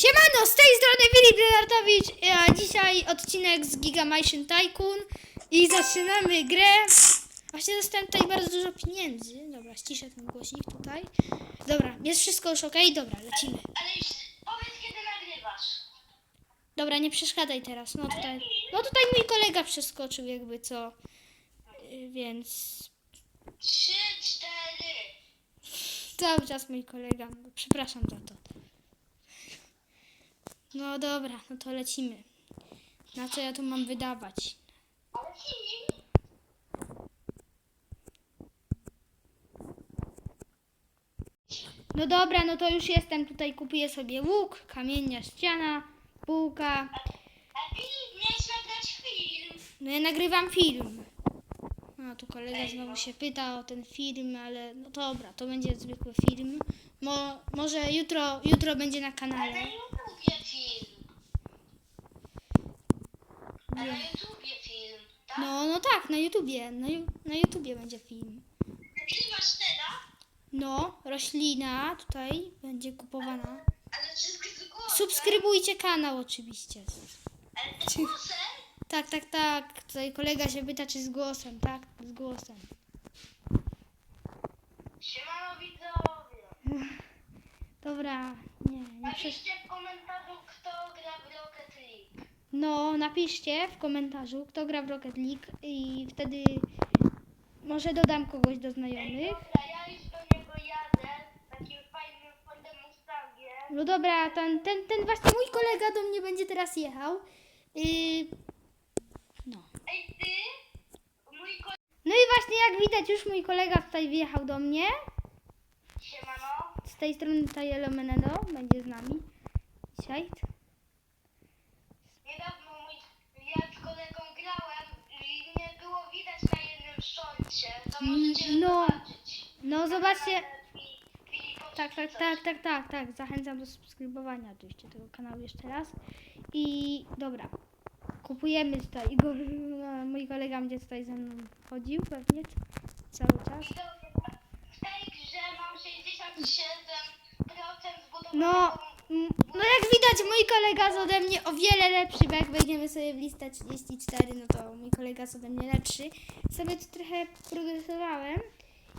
Siemano, z tej strony Filip Lenartowicz, a dzisiaj odcinek z Gigamation Tycoon i zaczynamy grę. Właśnie dostałem tutaj bardzo dużo pieniędzy. Dobra, ściszę ten głośnik tutaj. Dobra, jest wszystko już ok? Dobra, lecimy. Ale już powiedz kiedy nagrywasz. Dobra, nie przeszkadzaj teraz. No tutaj, no tutaj mój kolega przeskoczył jakby co. Y, Więc Trzy, cztery. cały czas mój kolega. Przepraszam za to. No dobra, no to lecimy. Na co ja tu mam wydawać? No dobra, no to już jestem tutaj, kupuję sobie łuk, kamienia ściana, półka. A film, miałeś nagrać film. No ja nagrywam film. No tu kolega znowu się pyta o ten film, ale no dobra, to będzie zwykły film. Mo, może jutro, jutro będzie na Ale kanale. na YouTubie film. A na YouTubie film, tak? No, no tak, na YouTubie, na, Ju- na YouTubie będzie film. Nagrywasz teraz? No, roślina tutaj będzie kupowana. Ale wszystko z głosem. Subskrybujcie kanał oczywiście. Ale z głosem? Tak, tak, tak. Tutaj kolega się pyta, czy z głosem. Tak, z głosem. Siemano widzowie. Dobra, nie, nie przesz... Napiszcie w komentarzu kto gra w Rocket League. No, napiszcie w komentarzu, kto gra w Rocket League i wtedy może dodam kogoś do Ej, znajomych. dobra, ja już do niego jadę. Takim fajnym Fordem Mustangiem. No dobra, ten, ten, ten właśnie mój kolega do mnie będzie teraz jechał. Yy, no. I właśnie jak widać już mój kolega tutaj wjechał do mnie. Siemano. Z tej strony tutaj Elomeneno będzie z nami dzisiaj. Niedawno mój, ja z kolegą grałem i nie było widać na jednym szorcie. To możecie no. zobaczyć. No zobaczcie. Tak, tak, tak, tak, tak, tak. Zachęcam do subskrybowania oczywiście tego kanału jeszcze raz. I dobra. Kupujemy tutaj. Go, no, mój kolega będzie tutaj ze mną chodził pewnie cały czas. W tej grze mam 67% zbudowanego. No, no jak widać mój kolega jest ode mnie o wiele lepszy, bo jak wejdziemy sobie w listę 34, no to mój kolega jest ode mnie lepszy. Sobie tu trochę progresowałem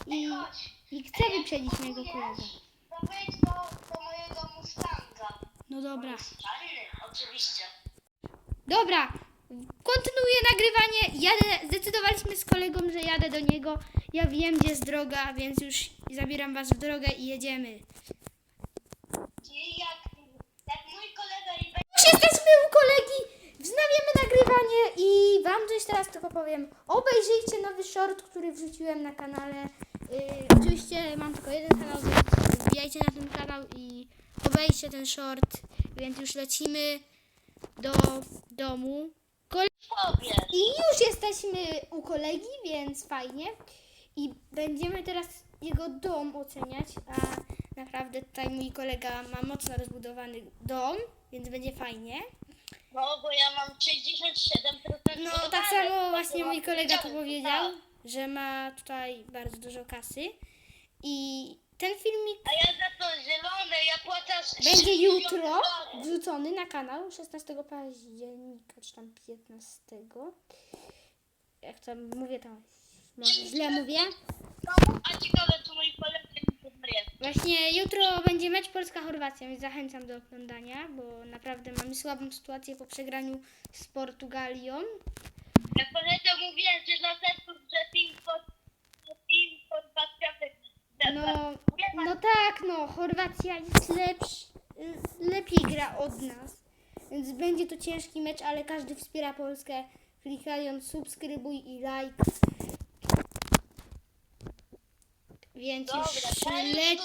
i, Chodź. i chcę wyprzedzić mojego kolegę. Do, do mojego Mustanga. No dobra. Oczywiście. Dobra, kontynuuję nagrywanie. Jadę, zdecydowaliśmy z kolegą, że jadę do niego. Ja wiem, gdzie jest droga, więc już zabieram was w drogę i jedziemy. Czyli jak, jak mój kolega i Już jesteśmy u kolegi, wznawiamy nagrywanie i wam coś teraz tylko powiem. Obejrzyjcie nowy short, który wrzuciłem na kanale. Yy, oczywiście mam tylko jeden kanał, więc wbijajcie na ten kanał i obejrzcie ten short. Więc już lecimy do domu. Kole-. I już jesteśmy u kolegi, więc fajnie. I będziemy teraz jego dom oceniać, a naprawdę tutaj mój kolega ma mocno rozbudowany dom, więc będzie fajnie. No, bo ja mam 67% No tak samo To właśnie mój kolega wiedziałem, powiedział, że ma tutaj bardzo dużo kasy. I ten filmik A ja za to zielone, ja płacę aż będzie 3 jutro wrzucony na kanał 16 października, czy tam 15. Jak tam mówię, tam może źle mówię. No, a ciekawe, czy poznaje. Właśnie jutro będzie mecz Polska-Chorwacja, więc zachęcam do oglądania, bo naprawdę mamy słabą sytuację po przegraniu z Portugalią. Ja koledze mówiłem, że dla serców, że film pod, że film pod Baskratek. No, no tak, no, Chorwacja jest lepszy, lepiej gra od nas, więc będzie to ciężki mecz, ale każdy wspiera Polskę, klikając subskrybuj i like. Więc Dobra, już leć.